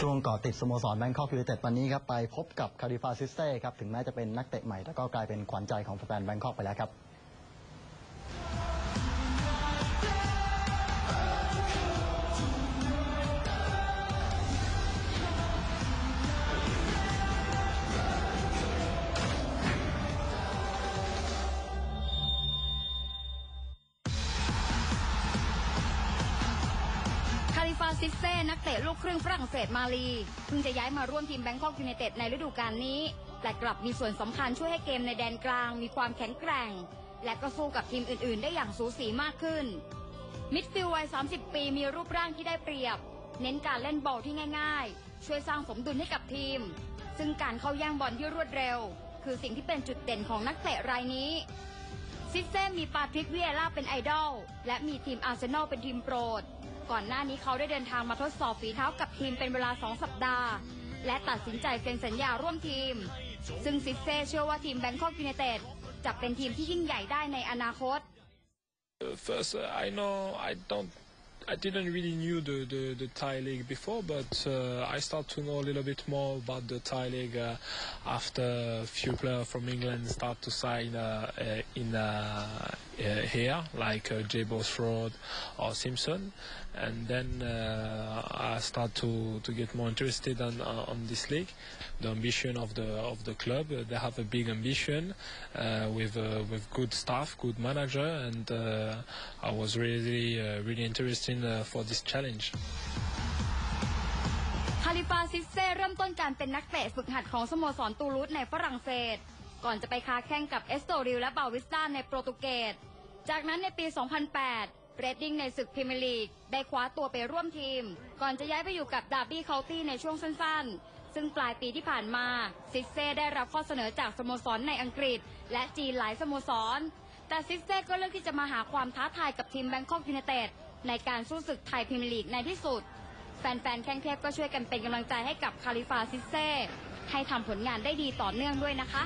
ช่วงก่อติดสโมสรแบงคอกยูไนเต็ดวันนี้ครับไปพบกับคาริฟาซิสเต้ครับถึงแม้จะเป็นนักเตะใหม่แต่ก็กลายเป็นขวัญใจของแฟนแบงคอกไปแล้วครับาลิฟาซิเซ่นักเตะลูกครึ่งฝรั่งเศสมาลีเพิ่งจะย้ายมาร่วมทีมแบงคอกยูไนเต็ดในฤดูกาลนี้ แต่กลับมีส่วนสำคัญช่วยให้เกมในแดนกลางมีความแข็งแกร่ง และก็สู้กับทีมอื่นๆ ได้อย่างสูสีมากขึ้น มิดฟิลด์วัย 30 ปีมีรูปร่างที่ได้เปรียบ เน้นการเล่นบอลที่ง่ายๆ ช่วยสร้างสมดุลให้กับทีม ซึ่งการเข้าแย่งบอลที่รวดเร็ว คือสิ่งที่เป็นจุดเด่นของนักเตะรายนี้ซิเซ่มีปาทริกเวียร่าเป็นไอดอลและมีทีมอาร์เซนอลเป็นทีมโปรด ก่อนหน้านี้เขาได้เดินทางมาทดสอบฝีเท้ากับทีมเป็นเวลา 2 สัปดาห์ และตัดสินใจเซ็นสัญญาร่วมทีม ซึ่งซิเซ่เชื่อว่าทีมแบงคอกยูไนเต็ดจะเป็นทีมที่ยิ่งใหญ่ได้ในอนาคต First, uh, I know I don't. I didn't really knew the, the, the Thai league before, but uh, I start to know a little bit more about the Thai league uh, after a few players from England start to sign uh, uh, in uh, here, like uh, Jay Bosford or Simpson, and then uh, I start to, to get more interested on, on on this league. The ambition of the of the club, uh, they have a big ambition uh, with uh, with good staff, good manager, and uh, I was really uh, really interested uh, for this challenge. คาลิฟาซิเซ่เริ่มต้นการเป็นนักเตะฝึกหัดของสโมสรตูลูสในฝรั่งเศส ก่อนจะไปค้าแข่งกับเอสโตริลและบาวิสตาในโปรตุเกส จากนั้นในปี 2008 เรดดิ้งในศึกพรีเมียร์ลีก ได้คว้าตัวไปร่วมทีม ก่อนจะย้ายไปอยู่กับดาร์บี้เคาน์ตี้ในช่วงสั้นๆ ซึ่งปลายปีที่ผ่านมาซิเซ่ได้รับข้อเสนอจากสโมสรในอังกฤษ และจีนหลายสโมสร แต่ซิเซ่ก็เลือกที่จะมาหาความท้าทายกับทีมแบงคอกยูไนเต็ดในการสู้ศึกไทยพรีเมียร์ลีกในที่สุด แฟนๆ แข้งเทพก็ช่วยกันเป็นกำลังใจให้กับคาลิฟาซิเซ่ให้ทำผลงานได้ดีต่อเนื่องด้วยนะคะ